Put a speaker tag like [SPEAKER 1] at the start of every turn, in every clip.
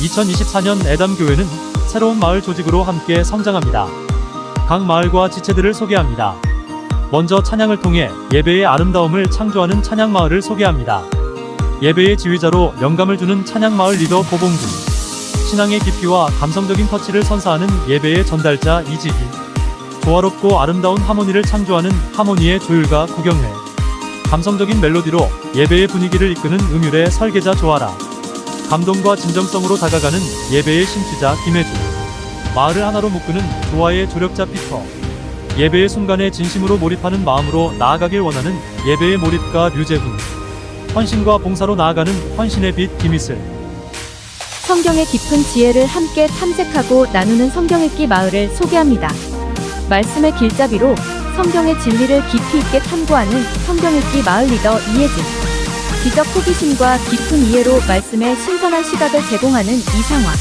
[SPEAKER 1] 2024년 애담 교회는 새로운 마을 조직으로 함께 성장합니다. 각 마을과 지체들을 소개합니다. 먼저 찬양을 통해 예배의 아름다움을 창조하는 찬양 마을을 소개합니다. 예배의 지휘자로 영감을 주는 찬양 마을 리더 고봉준. 신앙의 깊이와 감성적인 터치를 선사하는 예배의 전달자 이지희. 조화롭고 아름다운 하모니를 창조하는 하모니의 조율가 구경회. 감성적인 멜로디로 예배의 분위기를 이끄는 음율의 설계자 조아라. 감동과 진정성으로 다가가는 예배의 심취자 김혜주. 마을을 하나로 묶는 조화의 조력자 피터. 예배의 순간에 진심으로 몰입하는 마음으로 나아가길 원하는 예배의 몰입가 류재훈. 헌신과 봉사로 나아가는 헌신의 빛 김희슬.
[SPEAKER 2] 성경의 깊은 지혜를 함께 탐색하고 나누는 성경 읽기 마을을 소개합니다. 말씀의 길잡이로 성경의 진리를 깊이 있게 탐구하는 성경 읽기 마을 리더 이혜진. 기적 호기심과 깊은 이해로 말씀의 신선한 시각을 제공하는 이상화.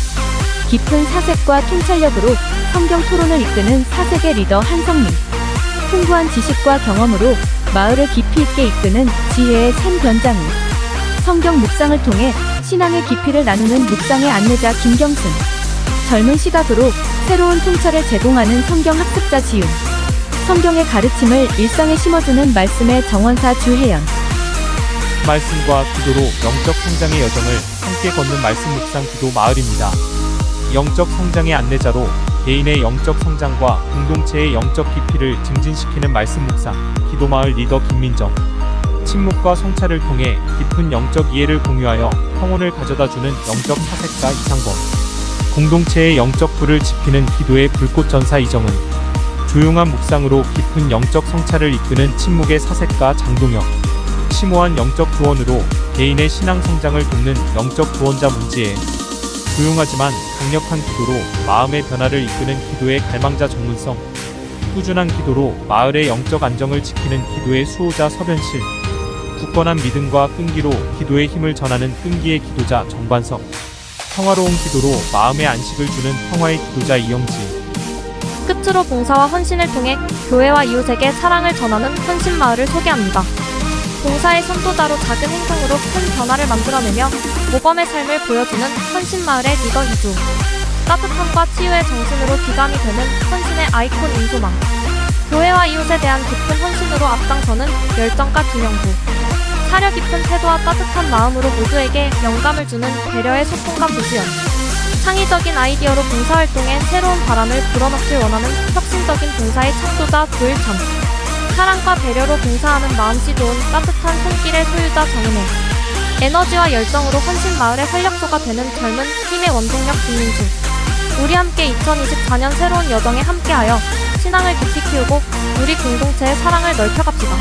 [SPEAKER 2] 깊은 사색과 통찰력으로 성경 토론을 이끄는 사색의 리더 한성민. 풍부한 지식과 경험으로 마을을 깊이 있게 이끄는 지혜의 샘 변장우. 성경 묵상을 통해 신앙의 깊이를 나누는 묵상의 안내자 김경순. 젊은 시각으로 새로운 통찰을 제공하는 성경 학습자 지윤. 성경의 가르침을 일상에 심어주는 말씀의 정원사 주혜연.
[SPEAKER 3] 말씀과 기도로 영적 성장의 여정을 함께 걷는 말씀 묵상 기도 마을입니다. 영적 성장의 안내자로 개인의 영적 성장과 공동체의 영적 깊이를 증진시키는 말씀 묵상 기도 마을 리더 김민정. 침묵과 성찰을 통해 깊은 영적 이해를 공유하여 평온을 가져다주는 영적 사색가 이상범. 공동체의 영적 불을 지피는 기도의 불꽃 전사 이정은. 조용한 묵상으로 깊은 영적 성찰을 이끄는 침묵의 사색가 장동혁. 심오한 영적 구원으로 개인의 신앙 성장을 돕는 영적 구원자 문지혜. 조용하지만 강력한 기도로 마음의 변화를 이끄는 기도의 갈망자 정문성. 꾸준한 기도로 마을의 영적 안정을 지키는 기도의 수호자 서변실. 굳건한 믿음과 끈기로 기도의 힘을 전하는 끈기의 기도자 정반석. 평화로운 기도로 마음의 안식을 주는 평화의 기도자 이영지.
[SPEAKER 4] 끝으로 봉사와 헌신을 통해 교회와 이웃에게 사랑을 전하는 헌신마을을 소개합니다. 봉사의 선도자로 작은 행동으로 큰 변화를 만들어내며 모범의 삶을 보여주는 헌신마을의 리더 이주. 따뜻함과 치유의 정신으로 기감이 되는 헌신의 아이콘 인소망. 교회와 이웃에 대한 깊은 헌신으로 앞장서는 열정가 김영구. 사려 깊은 태도와 따뜻한 마음으로 모두에게 영감을 주는 배려의 소통가 부수연. 창의적인 아이디어로 봉사활동에 새로운 바람을 불어넣길 원하는 혁신적인 봉사의 창조자 조일천. 사랑과 배려로 봉사하는 마음씨 좋은 따뜻한 손길의 소유자 정은혜. 에너지와 열정으로 헌신 마을의 활력소가 되는 젊은 힘의 원동력 김민수. 우리 함께 2024년 새로운 여정에 함께하여 신앙을 깊이 키우고 우리 공동체의 사랑을 넓혀갑시다.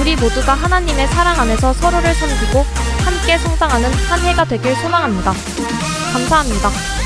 [SPEAKER 4] 우리 모두가 하나님의 사랑 안에서 서로를 섬기고 함께 성장하는 한 해가 되길 소망합니다. 감사합니다.